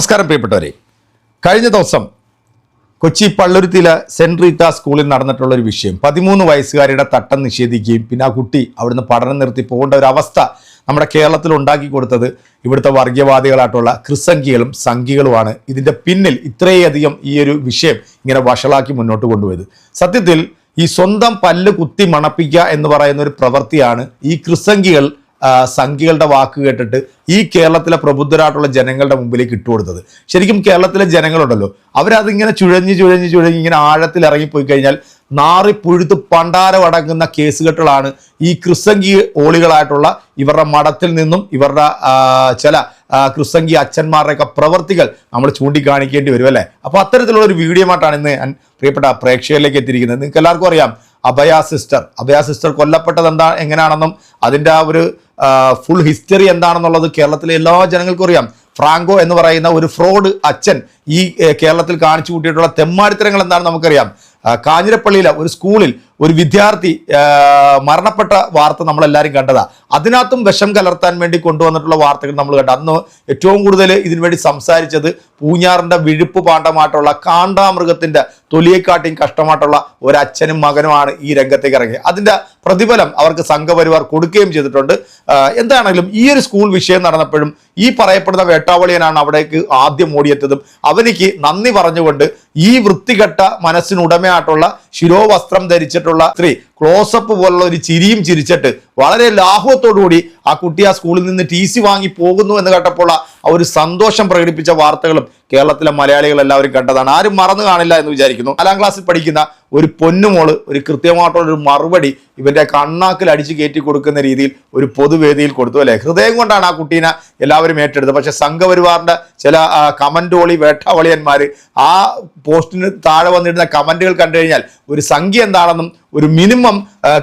നമസ്കാരം പ്രിയപ്പെട്ടവരെ. കഴിഞ്ഞ ദിവസം കൊച്ചി പള്ളുരുത്തിയിലെ സെന്റ് റീറ്റ സ്കൂളിൽ നടന്നിട്ടുള്ള ഒരു വിഷയം. പതിമൂന്ന് വയസ്സുകാരിയുടെ തട്ടം നിഷേധിക്കുകയും പിന്നെ ആ കുട്ടി അവിടുന്ന് പഠനം നിർത്തി പോകേണ്ട ഒരു അവസ്ഥ നമ്മുടെ കേരളത്തിൽ ഉണ്ടാക്കി കൊടുത്തത് ഇവിടുത്തെ വർഗീയവാദികളായിട്ടുള്ള ക്രിസംഖികളും സംഘികളുമാണ് ഇതിന്റെ പിന്നിൽ ഇത്രയധികം ഈ ഒരു വിഷയം ഇങ്ങനെ വഷളാക്കി മുന്നോട്ട് കൊണ്ടുപോയത്. സത്യത്തിൽ ഈ സ്വന്തം പല്ല് കുത്തി മണപ്പിക്കുക എന്ന് പറയുന്ന ഒരു പ്രവൃത്തിയാണ് ഈ ക്രിസംഖികൾ ആ, സംഘികളുടെ വാക്ക് കേട്ടിട്ട് ഈ കേരളത്തിലെ പ്രബുദ്ധരായിട്ടുള്ള ജനങ്ങളുടെ മുമ്പിലേക്ക് ഇട്ടുകൊടുത്തത് ശരിക്കും കേരളത്തിലെ ജനങ്ങളുണ്ടല്ലോ. അവരതിങ്ങനെ ചുഴഞ്ഞ് ചുഴഞ്ഞ് ചുഴഞ്ഞ് ഇങ്ങനെ ആഴത്തിൽ ഇറങ്ങിപ്പോയി കഴിഞ്ഞാൽ നാറി പുഴുത്ത് പണ്ടാരമടങ്ങുന്ന കേസുകെട്ടുകളാണ് ഈ ക്രിസ്സംഗി ഓളികളായിട്ടുള്ള ഇവരുടെ മഠത്തിൽ നിന്നും ഇവരുടെ ചില ക്രിസ്സംഗി അച്ഛന്മാരുടെയൊക്കെ പ്രവർത്തികൾ നമ്മൾ ചൂണ്ടിക്കാണിക്കേണ്ടി വരും അല്ലേ? അപ്പോൾ അത്തരത്തിലുള്ള ഒരു വീഡിയോ ആയിട്ടാണ് ഇന്ന് പ്രിയപ്പെട്ട പ്രേക്ഷകരിലേക്ക് എത്തിയിരിക്കുന്നത്. നിങ്ങൾക്ക് എല്ലാവർക്കും അറിയാം അഭയ സിസ്റ്റർ. അഭയ സിസ്റ്റർ കൊല്ലപ്പെട്ടത് എന്താ എങ്ങനെയാണെന്നും അതിന്റെ ആ ഒരു ഫുൾ ഹിസ്റ്ററി എന്താണെന്നുള്ളത് കേരളത്തിലെ എല്ലാ ജനങ്ങൾക്കും അറിയാം. ഫ്രാങ്കോ എന്ന് പറയുന്ന ഒരു ഫ്രോഡ് അച്ഛൻ ഈ കേരളത്തിൽ കാണിച്ചു കൂട്ടിയിട്ടുള്ള തെമ്മാടിത്തരങ്ങൾ എന്താണെന്ന് നമുക്കറിയാം. കാഞ്ഞിരപ്പള്ളിയിലെ ഒരു സ്കൂളിൽ ഒരു വിദ്യാർത്ഥി മരണപ്പെട്ട വാർത്ത നമ്മളെല്ലാവരും കണ്ടതാ. അതിനകത്തും വിഷം കലർത്താൻ വേണ്ടി കൊണ്ടുവന്നിട്ടുള്ള വാർത്തകൾ നമ്മൾ കണ്ടു. അന്ന് ഏറ്റവും കൂടുതൽ ഇതിനുവേണ്ടി സംസാരിച്ചത് പൂഞ്ഞാറിന്റെ വിഴുപ്പ് പാണ്ഡമായിട്ടുള്ള കാണ്ടാമൃഗത്തിന്റെ തൊലിയെക്കാട്ടിയും കഷ്ടമായിട്ടുള്ള ഒരു അച്ഛനും മകനുമാണ് ഈ രംഗത്തേക്ക് ഇറങ്ങിയത്. അതിന്റെ പ്രതിഫലം അവർക്ക് സംഘപരിവാർ കൊടുക്കുകയും ചെയ്തിട്ടുണ്ട്. എന്താണെങ്കിലും ഈ ഒരു സ്കൂൾ വിഷയം നടന്നപ്പോഴും ഈ പറയപ്പെടുന്ന വേട്ടാവളിയനാണ് അവിടേക്ക് ആദ്യം ഓടിയെത്തതും അവനിക്ക് നന്ദി പറഞ്ഞുകൊണ്ട് ഈ വൃത്തികെട്ട മനസ്സിനുടമയായിട്ടുള്ള ശിരോവസ്ത്രം ധരിച്ചിട്ടുള്ള സ്ത്രീ ക്ലോസപ്പ് പോലുള്ള ഒരു ചിരിയും ചിരിച്ചിട്ട് വളരെ ലാഘവത്തോടുകൂടി ആ കുട്ടി ആ സ്കൂളിൽ നിന്ന് ടി സി വാങ്ങി പോകുന്നു എന്ന് കേട്ടപ്പോൾ ആ ഒരു സന്തോഷം പ്രകടിപ്പിച്ച വാർത്തകളും കേരളത്തിലെ മലയാളികൾ എല്ലാവരും കണ്ടതാണ്. ആരും മറന്നു കാണില്ല എന്ന് വിചാരിക്കുന്നു. നാലാം ക്ലാസ്സിൽ പഠിക്കുന്ന ഒരു പൊന്നുമോൾ ഒരു കൃത്യമായിട്ടുള്ള ഒരു മറുപടി ഇവന്റെ കണ്ണാക്കിൽ അടിച്ചു കയറ്റി കൊടുക്കുന്ന രീതിയിൽ ഒരു പൊതുവേദിയിൽ കൊടുത്തു അല്ലെ? ഹൃദയം കൊണ്ടാണ് ആ കുട്ടീനെ എല്ലാവരും ഏറ്റെടുത്തത്. പക്ഷെ സംഘപരിവാറിന്റെ ചില കമന്റോളി വേട്ടാവളിയന്മാർ ആ പോസ്റ്റിന് താഴെ വന്നിരുന്ന കമന്റുകൾ കണ്ടു കഴിഞ്ഞാൽ ഒരു സംഖ്യ എന്താണെന്നും ഒരു മിനിമം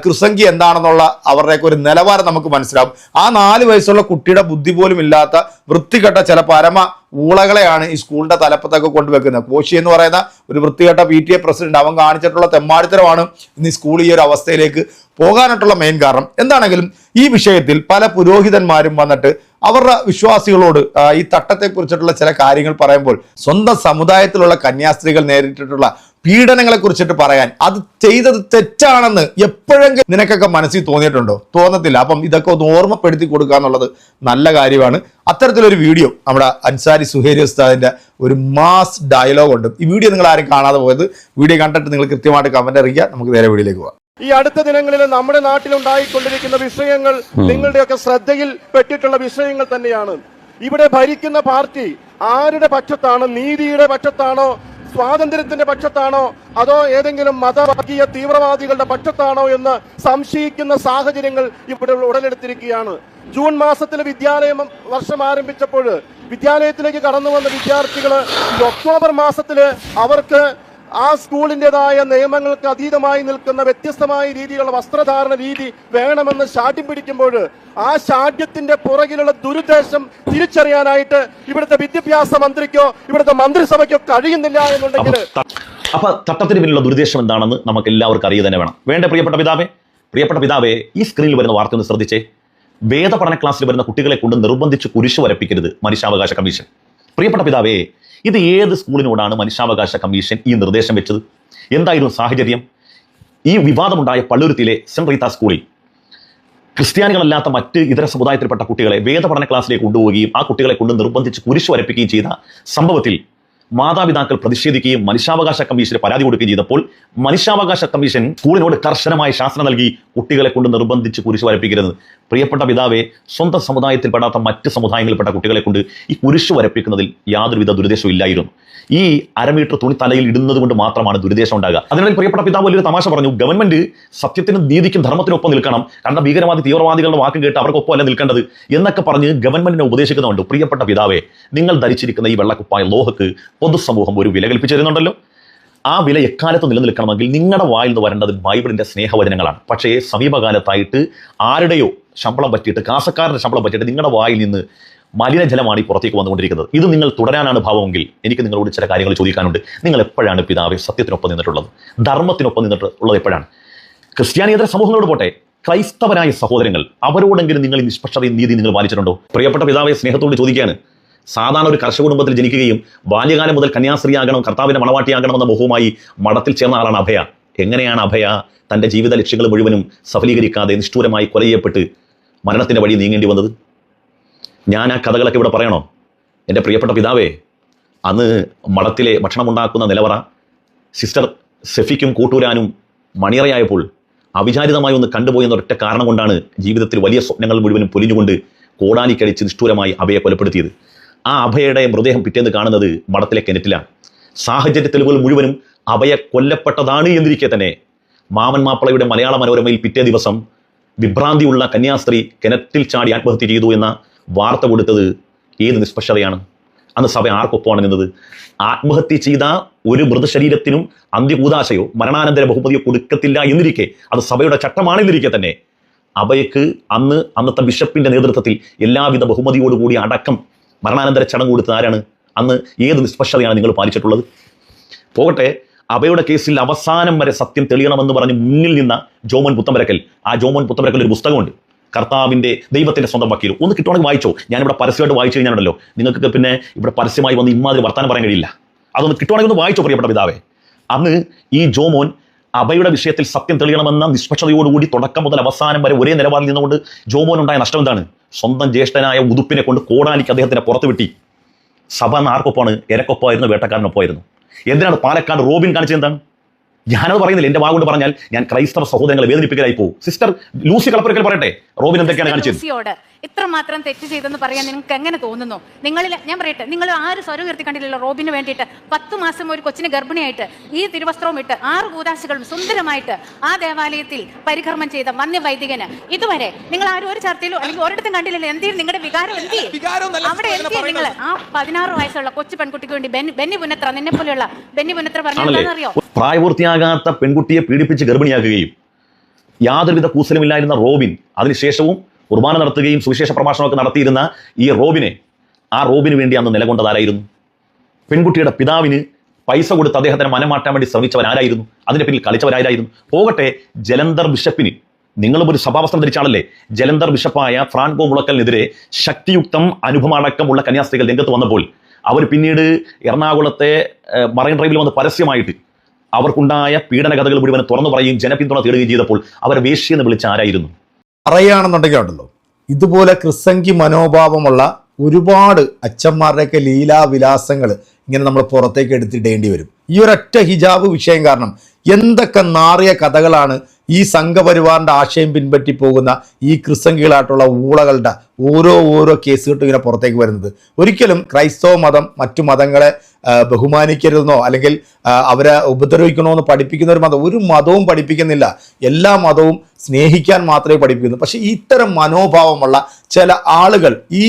കൃസംഖ്യ എന്താണെന്നുള്ള അവരുടെയൊക്കെ ഒരു നിലവാരം നമുക്ക് മനസ്സിലാവും. ആ നാല് വയസ്സുള്ള കുട്ടിയുടെ ബുദ്ധി പോലും ഇല്ലാത്ത വൃത്തികെട്ട ചില പരമ ഊളകളെയാണ് ഈ സ്കൂളിന്റെ തലപ്പത്തൊക്കെ കൊണ്ടുവെക്കുന്നത്. കോശി എന്ന് പറയുന്ന ഒരു വൃത്തികെട്ട പി ടി എ പ്രസിഡന്റ് അവൻ കാണിച്ചിട്ടുള്ള തെമ്മാടിത്തരമാണ് ഇന്ന് ഈ സ്കൂൾ ഈ ഒരു അവസ്ഥയിലേക്ക് പോകാനായിട്ടുള്ള മെയിൻ കാരണം എന്താണെങ്കിലും ഈ വിഷയത്തിൽ പല പുരോഹിതന്മാരും വന്നിട്ട് അവരുടെ വിശ്വാസികളോട് ഈ തട്ടത്തെക്കുറിച്ചിട്ടുള്ള ചില കാര്യങ്ങൾ പറയുമ്പോൾ സ്വന്തം സമുദായത്തിലുള്ള കന്യാസ്ത്രീകൾ നേരിട്ടിട്ടുള്ള പീഡനങ്ങളെ കുറിച്ചിട്ട് പറയാൻ അത് ചെയ്തത് തെറ്റാണെന്ന് എപ്പോഴെങ്കിലും നിനക്കൊക്കെ മനസ്സിൽ തോന്നിയിട്ടുണ്ടോ? തോന്നത്തില്ല. അപ്പം ഇതൊക്കെ ഒന്ന് ഓർമ്മപ്പെടുത്തി കൊടുക്കുക എന്നുള്ളത് നല്ല കാര്യമാണ്. അത്തരത്തിലൊരു വീഡിയോ നമ്മുടെ അൻസാരി സുഹേരി ഉസ്താദിന്റെ ഒരു മാസ് ഡയലോഗ് ഉണ്ട്. ഈ വീഡിയോ നിങ്ങൾ ആരും കാണാതെ പോയത്. വീഡിയോ കണ്ടിട്ട് നിങ്ങൾ കൃത്യമായിട്ട് കമന്റ് അറിയിക്കുക നമുക്ക് നേരെ വീഡിയോയിലേക്ക് പോകാം. ഈ അടുത്ത ദിനങ്ങളിൽ നമ്മുടെ നാട്ടിലുണ്ടായിക്കൊണ്ടിരിക്കുന്ന വിഷയങ്ങൾ നിങ്ങളുടെയൊക്കെ ശ്രദ്ധയിൽ പെട്ടിട്ടുള്ള വിഷയങ്ങൾ തന്നെയാണ്. ഇവിടെ ഭരിക്കുന്ന പാർട്ടി ആരുടെ പക്ഷത്താണ്? നീതിയുടെ പക്ഷത്താണോ? സ്വാതന്ത്ര്യത്തിന്റെ പക്ഷത്താണോ? അതോ ഏതെങ്കിലും മതവർഗീയ തീവ്രവാദികളുടെ പക്ഷത്താണോ എന്ന് സംശയിക്കുന്ന സാഹചര്യങ്ങൾ ഇവിടെ ഉടലെടുത്തിരിക്കുകയാണ്. ജൂൺ മാസത്തിൽ വിദ്യാലയം വർഷം ആരംഭിച്ചപ്പോൾ വിദ്യാലയത്തിലേക്ക് കടന്നു വന്ന വിദ്യാർത്ഥികൾ ഈ ഒക്ടോബർ മാസത്തിൽ അവർക്ക് ആ സ്കൂളിന്റെതായ നിയമങ്ങൾക്ക് അതീതമായി നിൽക്കുന്ന വ്യത്യസ്തമായ രീതിയിലുള്ള വസ്ത്രധാരണ രീതി വേണമെന്ന് ശാഠ്യം പിടിക്കുമ്പോൾ ആ ശാഠ്യത്തിന്റെ പുറകിലുള്ള ദുരുദ്ദേശം തിരിച്ചറിയാനായിട്ട് ഇവിടുത്തെ വിദ്യാഭ്യാസ മന്ത്രിക്കോ ഇവിടുത്തെ മന്ത്രിസഭയ്ക്കോ കഴിയുന്നില്ല എന്നുണ്ടെങ്കിൽ അപ്പൊ ചട്ടത്തിന് പിന്നിലുള്ള ദുരുദ്ദേശം എന്താണെന്ന് നമുക്ക് എല്ലാവർക്കും അറിയുക തന്നെ വേണം. വേണ്ട പ്രിയപ്പെട്ട പിതാവേ? പ്രിയപ്പെട്ട പിതാവേ ഈ സ്ക്രീനിൽ വരുന്ന വാർത്ത ഒന്ന് ശ്രദ്ധിച്ചേ. വേദപഠന ക്ലാസ്സിൽ വരുന്ന കുട്ടികളെ കൊണ്ട് നിർബന്ധിച്ച് കുരിശു വരപ്പിക്കരുത് മനുഷ്യാവകാശ കമ്മീഷൻ പ്രിയപ്പെട്ട പിതാവേ ഇത് ഏത് സ്കൂളിനോടാണ് മനുഷ്യാവകാശ കമ്മീഷൻ ഈ നിർദ്ദേശം വെച്ചത്? എന്തായിരുന്നു സാഹചര്യം? ഈ വിവാദമുണ്ടായ പള്ളുരുത്തിയിലെ സെന്റ് റീത്ത സ്കൂളിൽ ക്രിസ്ത്യാനികളല്ലാത്ത മറ്റ് ഇതര സമുദായത്തിൽപ്പെട്ട കുട്ടികളെ വേദപഠന ക്ലാസ്സിലേക്ക് കൊണ്ടുപോവുകയും ആ കുട്ടികളെ കൊണ്ട് നിർബന്ധിച്ച് കുരിശു വരപ്പിക്കുകയും ചെയ്ത സംഭവത്തിൽ മാതാപിതാക്കൾ പ്രതിഷേധിക്കുകയും മനുഷ്യാവകാശ കമ്മീഷന് പരാതി കൊടുക്കുകയും ചെയ്തപ്പോൾ മനുഷ്യാവകാശ കമ്മീഷൻ സ്കൂളിനോട് കർശനമായ ശാസന നൽകി കുട്ടികളെ കൊണ്ട് നിർബന്ധിച്ച് കുരിശു വരപ്പിക്കരുത്. പ്രിയപ്പെട്ട പിതാവെ സ്വന്തം സമുദായത്തിൽപ്പെടാത്ത മറ്റ് സമുദായങ്ങളിൽപ്പെട്ട കുട്ടികളെ കൊണ്ട് ഈ കുരിശു വരപ്പിക്കുന്നതിൽ യാതൊരുവിധ ദുരുദ്ദേശവും ഇല്ലായിരുന്നു. ഈ അരമീറ്റർ തുണി തലയിൽ ഇടുന്നത് കൊണ്ട് മാത്രമാണ് ദുരുദ്ദേശം ഉണ്ടാകുക. അതിനിടയിൽ പ്രിയപ്പെട്ട പിതാവ് വലിയൊരു തമാശ പറഞ്ഞു ഗവൺമെന്റ് സത്യത്തിനും നീതിക്കും ധർമ്മത്തിനൊപ്പം നിൽക്കണം. കാരണം ഭീകരവാദി തീവ്രവാദികളുടെ വാക്ക് കേട്ട് അവർക്കൊപ്പം അല്ല നിൽക്കേണ്ടത്. എന്നൊക്കെ പറഞ്ഞ് ഗവൺമെന്റിനെ ഉപദേശിക്കുന്നുണ്ട് പ്രിയപ്പെട്ട പിതാവെ നിങ്ങൾ ധരിച്ചിരിക്കുന്ന ഈ വെള്ളക്കുപ്പായ ലോഹക്ക് പൊതുസമൂഹം ഒരു വില കൽപ്പിച്ചു തരുന്നുണ്ടല്ലോ ആ വില എക്കാലത്ത് നിലനിൽക്കണമെങ്കിൽ നിങ്ങളുടെ വായിൽ നിന്ന് വരേണ്ടത് ബൈബിളിന്റെ സ്നേഹവചനങ്ങളാണ്. പക്ഷേ സമീപകാലത്തായിട്ട് ആരുടെയോ ശമ്പളം പറ്റിയിട്ട് കാസക്കാരന്റെ ശമ്പളം പറ്റിയിട്ട് നിങ്ങളുടെ വായിൽ നിന്ന് മലിനജലമാണ് ഈ പുറത്തേക്ക് വന്നുകൊണ്ടിരിക്കുന്നത്. ഇത് നിങ്ങൾ തുടരാനാണ് ഭാവമെങ്കിൽ എനിക്ക് നിങ്ങളോട് ചില കാര്യങ്ങൾ ചോദിക്കാനുണ്ട്. നിങ്ങൾ എപ്പോഴാണ് പിതാവ് സത്യത്തിനൊപ്പം നിന്നിട്ടുള്ളത്? ധർമ്മത്തിനൊപ്പം നിന്നിട്ടുള്ളത് എപ്പോഴാണ്? ക്രിസ്ത്യാനിയേതര സമൂഹങ്ങളോട് പോട്ടെ. ക്രൈസ്തവരായ സഹോദരങ്ങൾ അവരോടെങ്കിലും നിങ്ങൾ നിഷ്പക്ഷതയും നീതി നിങ്ങൾ പാലിച്ചിട്ടുണ്ടോ? പ്രിയപ്പെട്ട പിതാവെ സ്നേഹത്തോട് ചോദിക്കുകയാണ്. സാധാരണ ഒരു കർഷക കുടുംബത്തിൽ ജനിക്കുകയും ബാല്യകാലം മുതൽ കന്യാസ്ത്രീയാകണം കർത്താവിന്റെ മണവാട്ടിയാകണമെന്ന ബഹുവുമായി മഠത്തിൽ ചേർന്ന ആളാണ് അഭയ. എങ്ങനെയാണ് അഭയ തന്റെ ജീവിത ലക്ഷ്യങ്ങൾ മുഴുവനും സഫലീകരിക്കാതെ നിഷ്ഠൂരമായി കൊല ചെയ്യപ്പെട്ട് മരണത്തിന്റെ വഴി നീങ്ങേണ്ടി വന്നത്? ഞാൻ ആ കഥകളൊക്കെ ഇവിടെ പറയണോ? എന്റെ പ്രിയപ്പെട്ട പിതാവേ അന്ന് മഠത്തിലെ ഭക്ഷണമുണ്ടാക്കുന്ന നിലവറ സിസ്റ്റർ സെഫിക്കും കൂട്ടൂരാനും മണിയറയായപ്പോൾ അവിചാരിതമായി ഒന്ന് കണ്ടുപോയെന്ന ഒറ്റ കാരണം കൊണ്ടാണ് ജീവിതത്തിൽ വലിയ സ്വപ്നങ്ങൾ മുഴുവനും പൊലിഞ്ഞുകൊണ്ട് കോടാലിക്കടിച്ച് നിഷ്ഠൂരമായി അവയെ കൊലപ്പെടുത്തിയത്. ആ അഭയയുടെ മൃതദേഹം പിറ്റേന്ന് കാണുന്നത് മഠത്തിലെ കിണറ്റിലാണ്. സാഹചര്യ തെളിവുകൾ മുഴുവനും അഭയ കൊല്ലപ്പെട്ടതാണ് എന്നിരിക്കെ തന്നെ മാമൻ മാപ്പിളയുടെ മലയാള മനോരമയിൽ പിറ്റേ ദിവസം വിഭ്രാന്തിയുള്ള കന്യാസ്ത്രീ കിണറ്റിൽ ചാടി ആത്മഹത്യ ചെയ്തു എന്ന വാർത്ത കൊടുത്തത് ഏത് നിഷ്പക്ഷതയാണ്? അന്ന് സഭ ആർക്കൊപ്പമാണ് നിന്നത് ആത്മഹത്യ ചെയ്ത ഒരു മൃതശരീരത്തിനും അന്ത്യകൂതാശയോ മരണാനന്തര ബഹുമതിയോ കൊടുക്കത്തില്ല എന്നിരിക്കെ അത് സഭയുടെ ചട്ടമാണെന്നിരിക്കെ തന്നെ അഭയക്ക് അന്ന് അന്നത്തെ ബിഷപ്പിന്റെ നേതൃത്വത്തിൽ എല്ലാവിധ ബഹുമതിയോടുകൂടി അടക്കം മരണാനന്തര ചടങ്ങ് കൊടുത്തത് ആരാണ്? അന്ന് ഏത് നിഷ്പക്ഷതയാണ് നിങ്ങൾ പാലിച്ചിട്ടുള്ളത്? പോകട്ടെ അവയുടെ കേസിൽ അവസാനം വരെ സത്യം തെളിയണമെന്ന് പറഞ്ഞ് മുന്നിൽ നിന്ന ജോമൻ പുത്തമ്പരക്കൽ. ആ ജോമൻ പുത്തമ്പരക്കൽ ഒരു പുസ്തകമുണ്ട്. കർത്താവിന്റെ ദൈവത്തിന്റെ സ്വന്തം വക്കീൽ. ഒന്ന് കിട്ടുവാണെങ്കിൽ വായിച്ചോ. ഞാനിവിടെ പരസ്യമായിട്ട് വായിച്ചു കഴിഞ്ഞാണല്ലോ. നിങ്ങൾക്ക് പിന്നെ ഇവിടെ പരസ്യമായി വന്ന് ഇമാതിരി വർത്താനം പറയാൻ കഴിയില്ല. അതൊന്ന് കിട്ടുവാണെങ്കിൽ ഒന്ന് വായിച്ചോ പ്രിയപ്പെട്ട പിതാവേ. അന്ന് ഈ ജോമോൻ അവയുടെ വിഷയത്തിൽ സത്യം തെളിയണമെന്ന നിഷ്പക്ഷതയോടുകൂടി തുടക്കം മുതൽ അവസാനം വരെ ഒരേ നിലപാടിൽ നിന്നുകൊണ്ട് ജോമോൻ ഉണ്ടായ നഷ്ടം എന്താണ്? സ്വന്തം ജ്യേഷ്ഠനായ ഉതുപ്പിനെ കൊണ്ട് കോടാലിക്ക് അദ്ദേഹത്തിനെ പുറത്തു വിട്ടി. സഭ ആർക്കൊപ്പമാണ് എരക്കൊപ്പമായിരുന്നു വേട്ടക്കാരനൊപ്പമായിരുന്നു എന്തിനാണ് പാലക്കാട് റോബിൻ കാണിച്ചത് എന്താണ്? ഞാനത് പറയുന്നില്ല. എന്റെ വാഗുണ്ട് പറഞ്ഞാൽ ഞാൻ ക്രൈസ്തവ സഹോദരങ്ങളെ വേദനിപ്പിക്കലായി പോകും സിസ്റ്റർ ലൂസി കളപ്പുരക്കൽ പറയട്ടെ. റോബിൻ എന്തൊക്കെയാണ് കാണിച്ചത്? ഇത്രമാത്രം തെറ്റ് ചെയ്തെന്ന് പറയാൻ നിങ്ങൾക്ക് എങ്ങനെ തോന്നുന്നു? നിങ്ങളിൽ ഞാൻ പറയട്ടെ നിങ്ങൾ ആര് സ്വരം ഉയർത്തി കണ്ടില്ലല്ലോ റോബിന് വേണ്ടിയിട്ട്? പത്ത് മാസം ഒരു കൊച്ചിന് ഗർഭിണിയായിട്ട് ഈ തിരുവസ്ത്രവും ഇട്ട് ആറ് കൂതാശകളും സുന്ദരമായിട്ട് ആ ദേവാലയത്തിൽ പരികർമ്മം ചെയ്ത വന്യ വൈദികന് ഇതുവരെ നിങ്ങൾ ആരും ഒരു ചർച്ചയിലോ അല്ലെങ്കിൽ ഒരിടത്തും കണ്ടില്ലല്ലോ എന്തെയും നിങ്ങളുടെ വികാരം എന്തി അവിടെ എന്തി നിങ്ങൾ? ആ പതിനാറ് വയസ്സുള്ള കൊച്ചു പെൺകുട്ടിക്ക് വേണ്ടി ബെന്നി- ബെന്നി പുനത്ര നിന്നെ പോലെയുള്ള ബെന്നി പുനത്ര പറഞ്ഞറിയോ പ്രായപൂർത്തിയാകാത്ത പെൺകുട്ടിയെ പീഡിപ്പിച്ച് ഗർഭിണിയാക്കുകയും യാതൊരുവിധ കൂസലുമില്ലായിരുന്ന റോബിൻ അതിനുശേഷവും കുർബാന നടത്തുകയും സുവിശേഷ പ്രഭാഷണമൊക്കെ നടത്തിയിരുന്ന ഈ റോബിനെ ആ റോബിന് വേണ്ടി അന്ന് നിലകൊണ്ടതാരായിരുന്നു പെൺകുട്ടിയുടെ പിതാവിന് പൈസ കൊടുത്ത് അദ്ദേഹത്തിന് മനം മാറ്റാൻ വേണ്ടി ശ്രമിച്ചവരാരായിരുന്നു അതിന്റെ പിന്നിൽ കളിച്ചവരാരായിരുന്നു? പോകട്ടെ ജലന്ധർ ബിഷപ്പിന്. നിങ്ങളും ഒരു സഭാവസ്ത്രം ധരിച്ചാണല്ലേ ജലന്ധർ ബിഷപ്പായ ഫ്രാൻകോ മുളക്കലിനെതിരെ ശക്തിയുക്തം അനുഭവമടക്കമുള്ള കന്യാസ്ത്രീകൾ രംഗത്ത് വന്നപ്പോൾ അവർ പിന്നീട് എറണാകുളത്തെ മറൈൻ ഡ്രൈവിൽ വന്ന് പരസ്യമായിട്ട് അവർക്കുണ്ടായ പീഡന കഥകൾ മുഴുവൻ തുറന്നു പറയുകയും ജനപിന്തുണ തേടുകയും ചെയ്തപ്പോൾ അവർ വേശ്യെന്ന് വിളിച്ച ആരായിരുന്നു? പറയുകയാണെന്നുണ്ടെങ്കിൽ ഉണ്ടല്ലോ. ഇതുപോലെ ക്രിസംഗി മനോഭാവമുള്ള ഒരുപാട് അച്ഛന്മാരുടെയൊക്കെ ലീലാവിലാസങ്ങൾ ഇങ്ങനെ നമ്മൾ പുറത്തേക്ക് എടുത്തിടേണ്ടി വരും. ഈ ഒരൊറ്റ ഹിജാബ് വിഷയം കാരണം എന്തൊക്കെ നാറിയ കഥകളാണ് ഈ സംഘപരിവാറിന്റെ ആശയം പിൻപറ്റി പോകുന്ന ഈ ക്രിസ്തങ്കികളായിട്ടുള്ള ഊളകളുടെ ഓരോ ഓരോ കേസുകെട്ടും ഇങ്ങനെ പുറത്തേക്ക് വരുന്നത്. ഒരിക്കലും ക്രൈസ്തവ മതം മറ്റു മതങ്ങളെ ബഹുമാനിക്കരുതെന്നോ അല്ലെങ്കിൽ അവരെ ഉപദ്രവിക്കണമെന്ന് പഠിപ്പിക്കുന്ന ഒരു മതം ഒരു മതവും പഠിപ്പിക്കുന്നില്ല. എല്ലാ മതവും സ്നേഹിക്കാൻ മാത്രമേ പഠിപ്പിക്കുന്നു. പക്ഷേ ഇത്തരം മനോഭാവമുള്ള ചില ആളുകൾ ഈ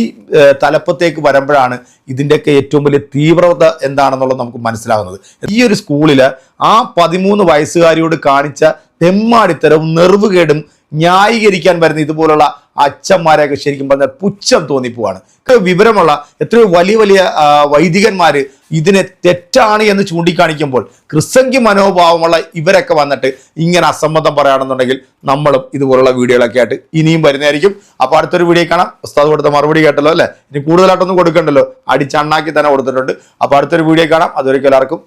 തലപ്പത്തേക്ക് വരുമ്പോഴാണ് ഇതിന്റെയൊക്കെ ഏറ്റവും വലിയ തീവ്രത എന്താണെന്നുള്ളത് നമുക്ക് മനസ്സിലാകുന്നത് ഈ ഒരു സ്കൂളിൽ ആ പതിമൂന്ന് വയസ്സുകാരിയോട് കാണിച്ച തെമ്മാടിത്തരവും നെർവുകേടും ന്യായീകരിക്കാൻ വരുന്ന ഇതുപോലുള്ള അച്ഛന്മാരെയൊക്കെ ശരിക്കും പറഞ്ഞാൽ പുച്ഛം തോന്നിപ്പോവാണ്. വിവരമുള്ള എത്രയോ വലിയ വലിയ വൈദികന്മാർ ഇതിനെ തെറ്റാണ് എന്ന് ചൂണ്ടിക്കാണിക്കുമ്പോൾ ക്രിസംഖ്യ മനോഭാവമുള്ള ഇവരൊക്കെ വന്നിട്ട് ഇങ്ങനെ അസമ്മതം പറയുകയാണെന്നുണ്ടെങ്കിൽ നമ്മളും ഇതുപോലുള്ള വീഡിയോകളൊക്കെ ആയിട്ട് ഇനിയും വരുന്നതായിരിക്കും. അപ്പോൾ അടുത്തൊരു വീഡിയോ കാണാം. ഉസ്താദ് കൊടുത്ത മറുപടി കേട്ടല്ലോ അല്ലേ? ഇനി കൂടുതലായിട്ടൊന്നും കൊടുക്കണ്ടല്ലോ. അടിച്ചണ്ണാക്കി തന്നെ കൊടുത്തിട്ടുണ്ട്. അപ്പോൾ അടുത്തൊരു വീഡിയോ കാണാം. അതൊരിക്കലും എല്ലാവർക്കും